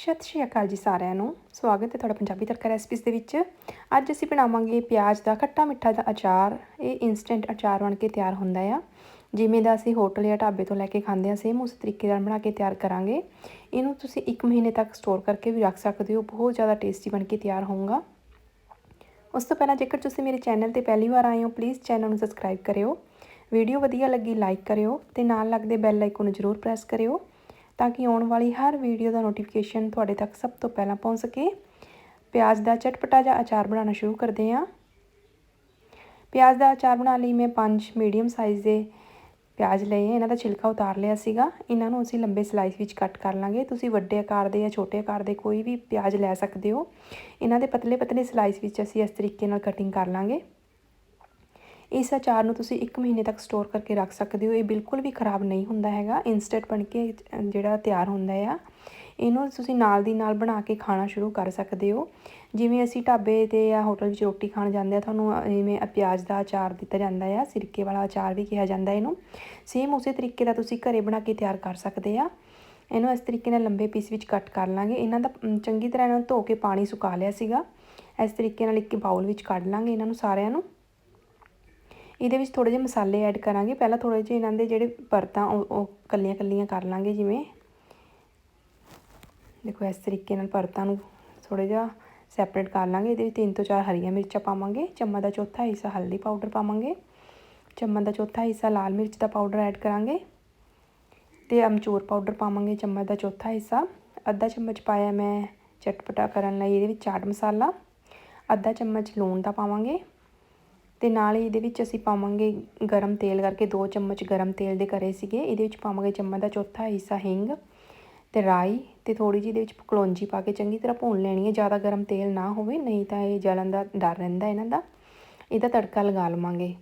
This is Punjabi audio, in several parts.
ਸਤਿ ਸ਼੍ਰੀ ਅਕਾਲ ਜੀ ਸਾਰਿਆਂ ਨੂੰ। ਸਵਾਗਤ ਹੈ ਤੁਹਾਡਾ ਪੰਜਾਬੀ ਤੜਕਾ ਰੈਸਪੀਜ਼ ਦੇ ਵਿੱਚ। ਅੱਜ ਅਸੀਂ ਬਣਾਵਾਂਗੇ ਪਿਆਜ਼ ਦਾ ਖੱਟਾ ਮਿੱਠਾ ਦਾ ਅਚਾਰ। ਇਹ ਇਨਸਟੈਂਟ ਅਚਾਰ ਬਣ ਕੇ ਤਿਆਰ ਹੁੰਦਾ ਆ। ਜਿਵੇਂ ਦਾ ਅਸੀਂ ਹੋਟਲ ਜਾਂ ਢਾਬੇ ਤੋਂ ਲੈ ਕੇ ਖਾਂਦੇ ਆ ਸੇਮ ਉਸ ਤਰੀਕੇ ਨਾਲ ਬਣਾ ਕੇ ਤਿਆਰ ਕਰਾਂਗੇ। ਇਹਨੂੰ ਤੁਸੀਂ 1 ਮਹੀਨੇ ਤੱਕ ਸਟੋਰ ਕਰਕੇ ਵੀ ਰੱਖ ਸਕਦੇ ਹੋ। ਬਹੁਤ ਜ਼ਿਆਦਾ ਟੇਸਟੀ ਬਣ ਕੇ ਤਿਆਰ ਹੋਊਗਾ। ਉਸ ਤੋਂ ਪਹਿਲਾਂ ਜੇਕਰ ਤੁਸੀਂ ਮੇਰੇ ਚੈਨਲ ਤੇ ਪਹਿਲੀ ਵਾਰ ਆਏ ਹੋ ਪਲੀਜ਼ ਚੈਨਲ ਨੂੰ ਸਬਸਕ੍ਰਾਈਬ ਕਰਿਓ। ਵੀਡੀਓ ਵਧੀਆ ਲੱਗੀ ਲਾਈਕ ਕਰਿਓ ਤੇ ਨਾਲ ਲੱਗਦੇ ਬੈਲ ਆਈਕਨ ਨੂੰ ਜ਼ਰੂਰ ਪ੍ਰੈਸ ਕਰਿਓ। ਤਾਂ ਕਿ ਆਉਣ ਵਾਲੀ ਹਰ ਵੀਡੀਓ ਦਾ ਨੋਟੀਫਿਕੇਸ਼ਨ ਤੁਹਾਡੇ ਤੱਕ ਸਭ ਤੋਂ ਪਹਿਲਾਂ ਪਹੁੰਚ ਸਕੇ। ਪਿਆਜ਼ ਦਾ ਚਟਪਟਾ ਜਿਹਾ ਅਚਾਰ ਬਣਾਉਣਾ ਸ਼ੁਰੂ ਕਰਦੇ ਹਾਂ। ਪਿਆਜ਼ ਦਾ ਅਚਾਰ ਬਣਾਉਣ ਲਈ ਮੈਂ ਪੰਜ ਮੀਡੀਅਮ ਸਾਈਜ਼ ਦੇ ਪਿਆਜ਼ ਲਏ ਇਹਨਾਂ ਦਾ ਛਿਲਕਾ ਉਤਾਰ ਲਿਆ ਸੀਗਾ। ਇਹਨਾਂ ਨੂੰ ਅਸੀਂ ਲੰਬੇ ਸਲਾਈਸ ਵਿੱਚ ਕੱਟ ਕਰ ਲਾਂਗੇ। ਤੁਸੀਂ ਵੱਡੇ ਆਕਾਰ ਦੇ ਜਾਂ ਛੋਟੇ ਆਕਾਰ ਦੇ ਕੋਈ ਵੀ ਪਿਆਜ਼ ਲੈ ਸਕਦੇ ਹੋ। ਇਹਨਾਂ ਦੇ ਪਤਲੇ ਪਤਲੇ ਸਲਾਈਸ ਵਿੱਚ ਅਸੀਂ ਇਸ ਤਰੀਕੇ ਨਾਲ ਕਟਿੰਗ ਕਰ ਲਾਂਗੇ। ਇਸ ਅਚਾਰ ਨੂੰ ਤੁਸੀਂ 1 ਮਹੀਨੇ ਤੱਕ ਸਟੋਰ ਕਰਕੇ ਰੱਖ ਸਕਦੇ ਹੋ। ਇਹ ਬਿਲਕੁਲ ਵੀ ਖਰਾਬ ਨਹੀਂ ਹੁੰਦਾ ਹੈਗਾ। ਇਨਸਟੈਂਟ ਬਣ ਕੇ ਜਿਹੜਾ ਤਿਆਰ ਹੁੰਦਾ ਆ, ਇਹਨੂੰ ਤੁਸੀਂ ਨਾਲ ਦੀ ਨਾਲ ਬਣਾ ਕੇ ਖਾਣਾ ਸ਼ੁਰੂ ਕਰ ਸਕਦੇ ਹੋ। ਜਿਵੇਂ ਅਸੀਂ ਢਾਬੇ ਤੇ ਜਾਂ ਹੋਟਲ ਵਿੱਚ ਰੋਟੀ ਖਾਣ ਜਾਂਦੇ ਆ ਤੁਹਾਨੂੰ ਜਿਵੇਂ ਪਿਆਜ਼ ਦਾ ਅਚਾਰ ਦਿੱਤਾ ਜਾਂਦਾ ਆ, ਸਿਰਕੇ ਵਾਲਾ ਅਚਾਰ ਵੀ ਕਿਹਾ ਜਾਂਦਾ ਇਹਨੂੰ। ਸੇਮ ਉਸੇ ਤਰੀਕੇ ਦਾ ਤੁਸੀਂ ਘਰੇ ਬਣਾ ਕੇ ਤਿਆਰ ਕਰ ਸਕਦੇ ਆ। ਇਹਨੂੰ ਇਸ ਤਰੀਕੇ ਨਾਲ ਲੰਬੇ ਪੀਸ ਵਿੱਚ ਕੱਟ ਕਰ ਲਾਂਗੇ। ਇਹਨਾਂ ਦਾ ਚੰਗੀ ਤਰ੍ਹਾਂ ਇਹਨਾਂ ਨੂੰ ਧੋ ਕੇ ਪਾਣੀ ਸੁਕਾ ਲਿਆ ਸੀਗਾ। ਇਸ ਤਰੀਕੇ ਨਾਲ ਇੱਕ ਬਾਉਲ ਵਿੱਚ ਕੱਢ ਲਾਂਗੇ ਇਹਨਾਂ ਨੂੰ ਸਾਰਿਆਂ ਨੂੰ। ਇਹਦੇ ਵਿੱਚ ਥੋੜੇ ਜਿਹੇ ਮਸਾਲੇ ਐਡ ਕਰਾਂਗੇ। ਪਹਿਲਾਂ ਥੋੜੇ ਜਿਹੇ ਇਹਨਾਂ ਦੇ ਜਿਹੜੇ ਪਰਤਾਂ ਉਹ ਕੱਲੀਆਂ ਕੱਲੀਆਂ ਕਰ ਲਾਂਗੇ ਜਿਵੇਂ। ਦੇਖੋ, ਇਸ ਤਰੀਕੇ ਨਾਲ ਪਰਤਾਂ ਨੂੰ ਥੋੜਾ ਜਿਹਾ ਸੈਪਰੇਟ ਕਰ ਲਾਂਗੇ। ਇਹਦੇ ਵਿੱਚ ਤਿੰਨ ਤੋਂ ਚਾਰ ਹਰੀਆਂ ਮਿਰਚਾਂ ਪਾਵਾਂਗੇ। ਚਮਚ ਦਾ ਚੌਥਾ ਹਿੱਸਾ ਹਲਦੀ ਪਾਊਡਰ ਪਾਵਾਂਗੇ। ਚਮਚ ਦਾ ਚੌਥਾ ਹਿੱਸਾ ਲਾਲ ਮਿਰਚ ਦਾ ਪਾਊਡਰ ਐਡ ਕਰਾਂਗੇ। ਤੇ ਅਮਚੂਰ ਪਾਊਡਰ ਪਾਵਾਂਗੇ ਚਮਚ ਦਾ ਚੌਥਾ ਹਿੱਸਾ। ਅੱਧਾ ਚਮਚ ਪਾਇਆ ਮੈਂ ਚਟਪਟਾ ਕਰਨ ਲਈ ਇਹਦੇ ਵਿੱਚ ਚਾਟ ਮਸਾਲਾ। ਅੱਧਾ ਚਮਚ ਲੂਣ ਦਾ ਪਾਵਾਂਗੇ। ਤੇ ਨਾਲ ਹੀ ਇਹਦੇ ਵਿੱਚ ਅਸੀਂ ਪਾਵਾਂਗੇ ਗਰਮ ਤੇਲ ਕਰਕੇ 2 ਚਮਚ ਗਰਮ ਤੇਲ ਦੇ ਕਰੇ ਸੀਗੇ। ਇਹਦੇ ਵਿੱਚ ਪਾਵਾਂਗੇ ਚਮਚ ਦਾ ਚੌਥਾ ਹਿੱਸਾ ਹਿੰਗ ਤੇ ਰਾਈ ਤੇ ਥੋੜੀ ਜਿਹੀ ਇਹਦੇ ਵਿੱਚ ਕਲੌਂਜੀ ਪਾ ਕੇ ਚੰਗੀ ਤਰ੍ਹਾਂ ਭੁੰਨ ਲੈਣੀ ਹੈ। ਜ਼ਿਆਦਾ ਗਰਮ ਤੇਲ ਨਾ ਹੋਵੇ, ਨਹੀਂ ਤਾਂ ਇਹ ਜਲਣ ਦਾ ਡਰ ਰਹਿੰਦਾ ਇਹਨਾਂ ਦਾ। ਇਹਦਾ ਤੜਕਾ ਲਗਾ ਲਵਾਂਗੇ।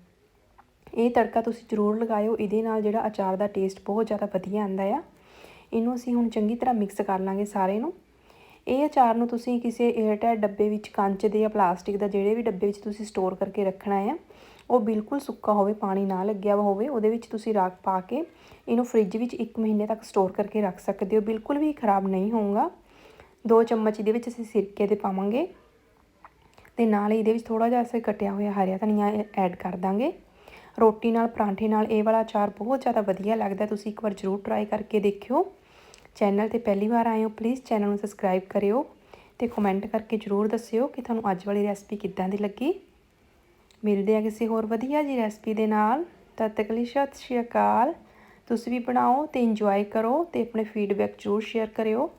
ਇਹ ਤੜਕਾ ਤੁਸੀਂ ਜ਼ਰੂਰ ਲਗਾਇਓ। ਇਹਦੇ ਨਾਲ ਜਿਹੜਾ ਅਚਾਰ ਦਾ ਟੇਸਟ ਬਹੁਤ ਜ਼ਿਆਦਾ ਵਧੀਆ ਆਉਂਦਾ ਆ। ਇਹਨੂੰ ਅਸੀਂ ਹੁਣ ਚੰਗੀ ਤਰ੍ਹਾਂ ਮਿਕਸ ਕਰ ਲਾਂਗੇ ਸਾਰੇ ਨੂੰ। ਇਹ ਅਚਾਰ ਨੂੰ ਤੁਸੀਂ ਕਿਸੇ 에ਅਰਟਾਈਟ ਡੱਬੇ ਵਿੱਚ ਕੰਚ ਦੇ ਜਾਂ ਪਲਾਸਟਿਕ ਦਾ ਜਿਹੜੇ ਵੀ ਡੱਬੇ ਵਿੱਚ ਤੁਸੀਂ ਸਟੋਰ ਕਰਕੇ ਰੱਖਣਾ ਹੈ ਉਹ ਬਿਲਕੁਲ ਸੁੱਕਾ ਹੋਵੇ, ਪਾਣੀ ਨਾ ਲੱਗਿਆ ਹੋਵੇ, ਉਹਦੇ ਵਿੱਚ ਤੁਸੀਂ ਰੱਖ ਪਾ ਕੇ ਇਹਨੂੰ ਫ੍ਰਿਜ ਵਿੱਚ 1 ਮਹੀਨੇ ਤੱਕ ਸਟੋਰ ਕਰਕੇ ਰੱਖ ਸਕਦੇ ਹੋ। ਬਿਲਕੁਲ ਵੀ ਖਰਾਬ ਨਹੀਂ ਹੋਊਗਾ। 2 ਚਮਚ ਇਹਦੇ ਵਿੱਚ ਅਸੀਂ ਸਿਰਕੇ ਦੇ ਪਾਵਾਂਗੇ ਤੇ ਨਾਲ ਇਹਦੇ ਵਿੱਚ ਥੋੜਾ ਜਿਹਾ ਅਸੀਂ ਕਟਿਆ ਹੋਇਆ ਹਰਿਆ ਧਨੀਆ ਐਡ ਕਰ ਦਾਂਗੇ। ਰੋਟੀ ਨਾਲ ਪਰਾਂਠੇ ਨਾਲ ਇਹ ਵਾਲਾ ਅਚਾਰ ਬਹੁਤ ਜ਼ਿਆਦਾ ਵਧੀਆ ਲੱਗਦਾ, ਤੁਸੀਂ ਇੱਕ ਵਾਰ ਜ਼ਰੂਰ ਟਰਾਈ ਕਰਕੇ ਦੇਖਿਓ। ਚੈਨਲ ਤੇ ਪਹਿਲੀ ਵਾਰ ਆਏ ਹੋ ਪਲੀਜ਼ ਚੈਨਲ ਨੂੰ ਸਬਸਕ੍ਰਾਈਬ ਕਰਿਓ ਤੇ ਕਮੈਂਟ ਕਰਕੇ ਜ਼ਰੂਰ ਦੱਸਿਓ ਕਿ ਤੁਹਾਨੂੰ ਅੱਜ ਵਾਲੀ ਰੈਸਪੀ ਕਿੱਦਾਂ ਦੀ ਲੱਗੀ। ਮਿਲਦੇ ਆ ਕਿਸੇ ਹੋਰ ਵਧੀਆ ਜੀ ਰੈਸਪੀ ਦੇ ਨਾਲ। ਤਦ ਤੱਕ ਲਈ ਸਤਿ ਸ਼੍ਰੀ ਅਕਾਲ। ਤੁਸੀਂ ਵੀ ਬਣਾਓ ਤੇ ਇੰਜੋਏ ਕਰੋ ਤੇ ਆਪਣੇ ਫੀਡਬੈਕ ਜ਼ਰੂਰ ਸ਼ੇਅਰ ਕਰਿਓ।